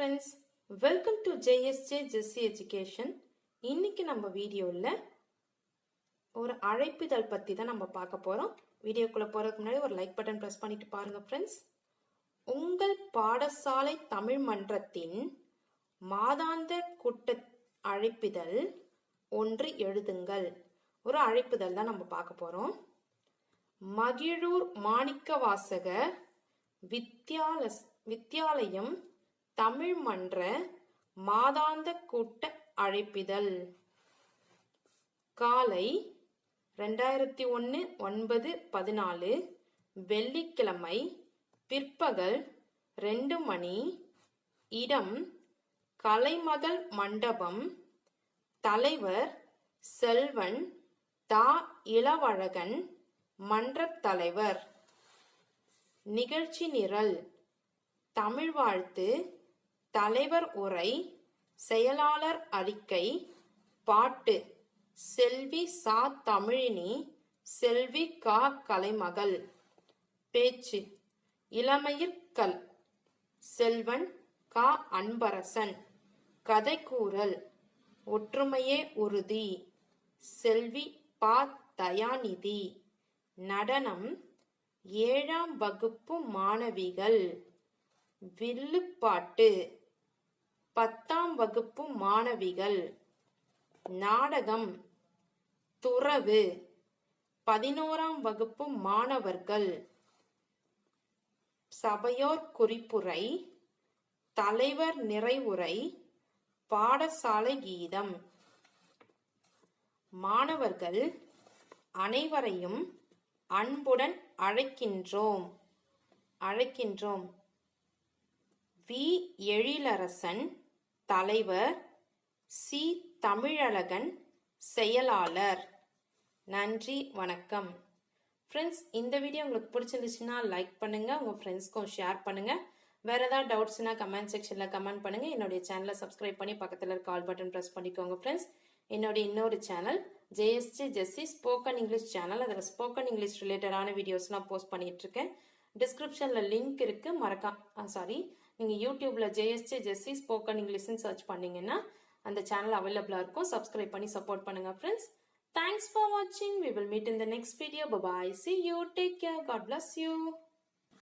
Friends welcome to JSJ Jessie education இன்னைக்கு நம்ம வீடியோவில் ஒரு அழைப்பிதழ் பற்றி தான் நம்ம பார்க்க போகிறோம் வீடியோக்குள்ளே போகிறதுக்கு முன்னாடி ஒரு லைக் பட்டன் ப்ரெஸ் பண்ணிட்டு பாருங்கள் ஃப்ரெண்ட்ஸ் உங்கள் பாடசாலை தமிழ் மன்றத்தின் மாதாந்த கூட்ட அழைப்பிதழ் ஒன்று எழுதுங்கள். ஒரு அழைப்பிதழ் தான் நம்ம பார்க்க போகிறோம் மகிழூர் மாணிக்கவாசகர் வித்யாலஸ் வித்யாலயம் தமிழ் மன்ற மாதாந்த கூட்ட அழைப்பிதழ். காலை ரெண்டாயிரத்தி ஒன்று ஒன்பது பதினாலு வெள்ளிக்கிழமை பிற்பகல் ரெண்டு மணி இடம் கலைமகள் மண்டபம் தலைவர் செல்வன் தா இளவழகன் மன்றத் தலைவர். நிகழ்ச்சி நிரல் தமிழ் வாழ்த்து தலைவர் உரை செயலாளர் அறிக்கை பாட்டு. செல்வி சா. தமிழினி செல்வி கா. கலைமகள். பேச்சு. இளமையிற்கல் செல்வன் கா. அன்பரசன். கதை கூறல் ஒற்றுமையே உறுதி. செல்வி பா. தயாநிதி. நடனம். ஏழாம் வகுப்பு மாணவிகள். வில்லுப்பாட்டு. பத்தாம் வகுப்பு மாணவிகள். நாடகம். துறவு. பதினோராம் வகுப்பு மாணவர்கள். சபையோர் குறிப்புரை. தலைவர் நிறைவுரை. பாடசாலை கீதம். மாணவர்கள் அனைவரையும் அன்புடன் அழைக்கின்றோம். அழைக்கின்றோம். வி. எழிலரசன் தலைவர் சி. தமிழழகன் செயலாளர். நன்றி வணக்கம். ஃப்ரெண்ட்ஸ் இந்த வீடியோ உங்களுக்கு பிடிச்சிருந்துச்சுன்னா லைக் பண்ணுங்கள் உங்கள் ஃப்ரெண்ட்ஸ்க்கும் ஷேர் பண்ணுங்கள் வேறு ஏதாவது டவுட்ஸ்னா கமெண்ட் செக்ஷனில் கமெண்ட் பண்ணுங்கள் என்னுடைய சேனலை சப்ஸ்கிரைப் பண்ணி பக்கத்தில் இருக்க கால் பட்டன் ப்ரெஸ் பண்ணிக்கோங்க ஃப்ரெண்ட்ஸ் என்னுடைய இன்னொரு channel JST Jessie spoken English channel அதில் ஸ்போக்கன் இங்கிலீஷ் ரிலேட்டடான வீடியோஸ்லாம் போஸ்ட் பண்ணிகிட்ருக்கேன் டிஸ்கிரிப்ஷனில் லிங்க் இருக்குது மறக்கா சாரி நீங்கள் யூடியூப்பில் ஜேஎஸ்ஜே ஜெஸ்ஸி ஸ்போக்கன் இங்கிலீஷ்னு சர்ச் பண்ணீங்கன்னா அந்த சேனல் அவைலபிளாக இருக்கும். சப்ஸ்கிரைப் பண்ணி சப்போர்ட் பண்ணுங்கள் ஃப்ரெண்ட்ஸ் தேங்க்ஸ் ஃபார் வாட்சிங் we will meet in the next video bye bye see you take care God bless you